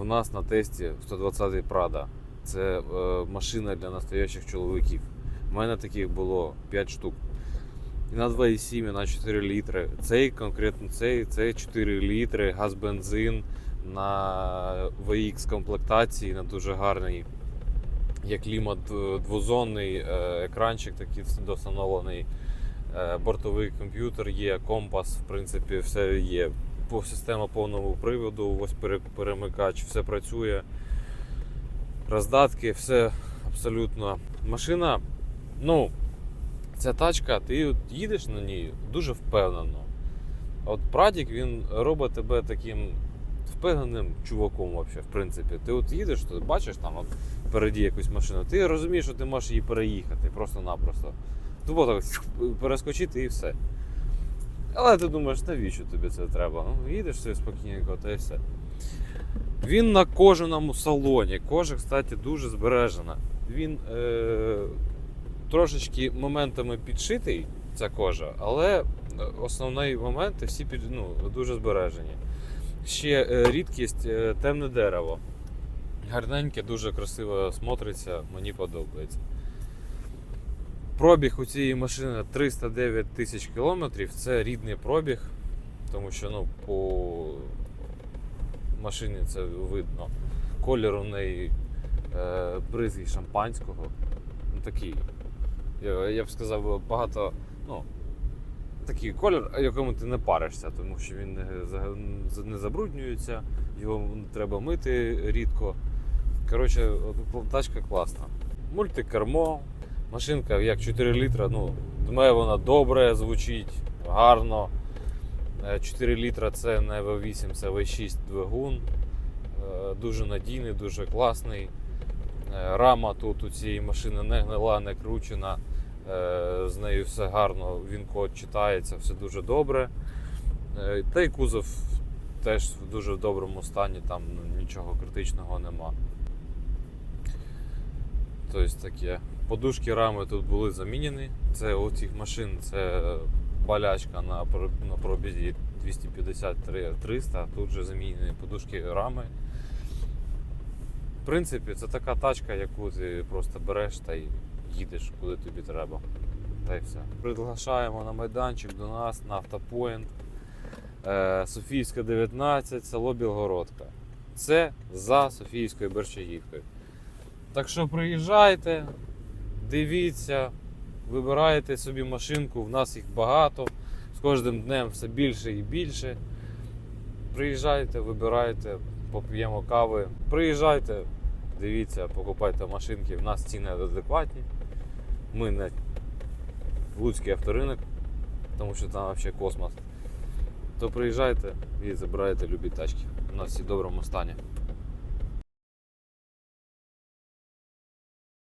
в нас на тесті 120 Prada. Це е, машина для настоящих чоловіків. У мене таких було 5 штук. І на 2,7, і на 4 літри. Цей конкретно цей, це 4 літри, газ бензин на VX комплектації, на дуже гарний. Є клімат е, двозонний, е, екранчик такий достановлений, е, бортовий комп'ютер є, компас, в принципі, все є. По система повного приводу, ось перемикач, все працює. Роздатки, все абсолютно. Машина, ну, ця тачка, ти їдеш на ній дуже впевнено. От Прадік він робить тебе таким впевненим чуваком, вообще, в принципі. Ти от їдеш, ти бачиш там от впереді якусь машину, ти розумієш, що ти можеш її переїхати просто-напросто. Тупо так перескочити і все. Але ти думаєш, навіщо тобі це треба? Ну, їдеш собі спокійненько, та і все. Він на кожаному салоні. Кожа, кстати, дуже збережена. Він е, трошечки моментами підшитий, ця кожа, але е, основні моменти всі під, ну, дуже збережені. Ще е, рідкість е, темне дерево. Гарненьке, дуже красиво смотриться, мені подобається. Пробіг у цієї машини 309 тисяч кілометрів. Це рідний пробіг, тому що ну, по машині це видно. Колір у неї е, бризги шампанського. Ну, такий. Я, я б сказав, багато. Ну, такий колір, якому ти не паришся, тому що він не, не забруднюється, його треба мити рідко. Коротше, тачка класна. Мультикермо, машинка як 4 літра, ну, думаю, вона добре звучить, гарно. Е, 4 літра це не V8, це V6 двигун. Е, Дуже надійний, дуже класний. Е, Рама тут у цієї машини не гнила, не кручена. Е, З нею все гарно, він код читається, все дуже добре. Е, Та й кузов теж в дуже доброму стані, там нічого критичного нема. Тобто таке. Подушки рами тут були замінені. Це у цих машин це болячка на, на пробізі 250-300. Тут же замінені подушки рами. В принципі, це така тачка, яку ти просто береш та й їдеш куди тобі треба. Та й все. Приглашаємо на майданчик до нас на автопоінт. Е, Софійська 19, село Білгородка. Це за Софійською Берчагівкою. Так що приїжджайте, дивіться, вибирайте собі машинку, в нас їх багато, з кожним днем все більше і більше. Приїжджайте, вибирайте, поп'ємо кави. Приїжджайте, дивіться, покупайте машинки. В нас ціни адекватні. Ми не Луцький авторинок, тому що там взагалі космос. То приїжджайте і забирайте любі тачки. У нас всі в доброму стані.